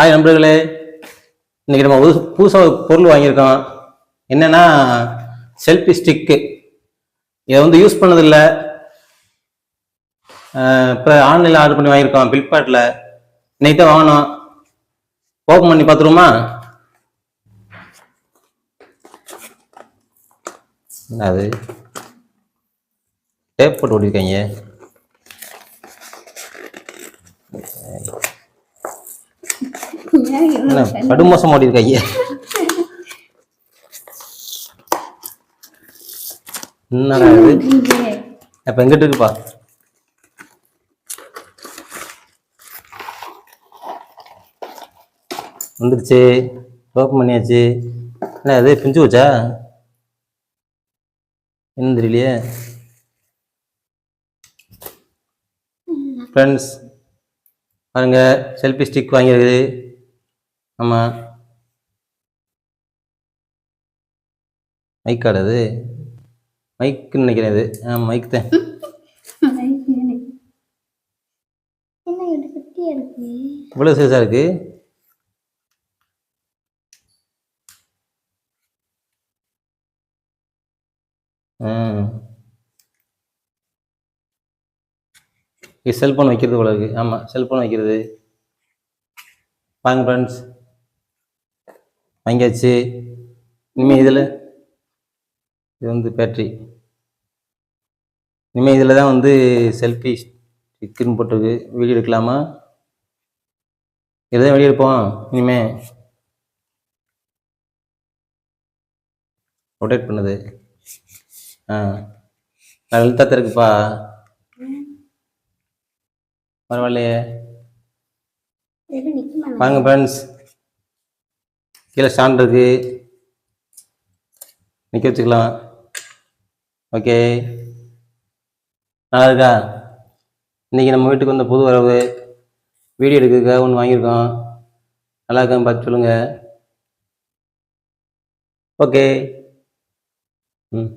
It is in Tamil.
ஆய் நண்பர்களே இன்னைக்கு நம்ம புதுசாக ஒரு பொருள் வாங்கியிருக்கோம். என்னன்னா செல்ஃபி ஸ்டிக்கு இதை வந்து யூஸ் பண்ணதில்லை. இப்போ ஆன்லைனில் ஆர்டர் பண்ணி வாங்கியிருக்கோம் ஃப்ளிப்கார்ட்டில் இன்னைக்கு தான் வாங்கினோம். ஓப்பன் பண்ணி பார்த்துருவோமா? என்ன அது டேப் போட்டு ஓட்டிருக்காங்க என்ன படுமோசம் ஓட்டிருக்காங்க என்னடா இது? அப்ப எங்கிட்டு இருக்குப்பா? வந்துருச்சு. ஓப்பன் பண்ணியாச்சு. என்ன அது பிஞ்சு வச்சா என்ன தெரியலையே. ஃப்ரெண்ட்ஸ் பாருங்க செல்ஃபி ஸ்டிக் வாங்கியிருக்குது ஆமாம் மைக் அது மைக்குன்னு நினைக்கிறேன் இது மைக் தான். இவ்வளோ சைஸாக இருக்கு? செல்ஃபோன் வைக்கிறது போல இருக்கு. ஆமாம் செல்ஃபோன் வைக்கிறது. வாங்க ஃப்ரெண்ட்ஸ் வாங்கியாச்சு. இனிமேல் இதில் இது வந்து பேட்ரி இனிமேல் இதில் தான் வந்து செல்ஃபி ஸ்டிக்குன்னு போட்டிருக்கு. வீடியோ எடுக்கலாமா? இதில் தான் வெளியே எடுப்போம். இனிமே. ரொட்டேட் பண்ணுது. ஆ. நான் எழுத்தாத்த இருக்குப்பா பரவாயில்லையே. பாருங்க ஃப்ரெண்ட்ஸ் கீழே ஸ்டாண்ட் இருக்கு. நிற்க வச்சுக்கலாம். ஓகே நல்லா இருக்கா? இன்றைக்கி நம்ம வீட்டுக்கு வந்த புது வரவு. வீடியோ எடுக்கிறதுக்காக ஒன்று வாங்கியிருக்கோம். நல்லா இருக்கான்னு பார்த்து சொல்லுங்கள் ஓகே ம்.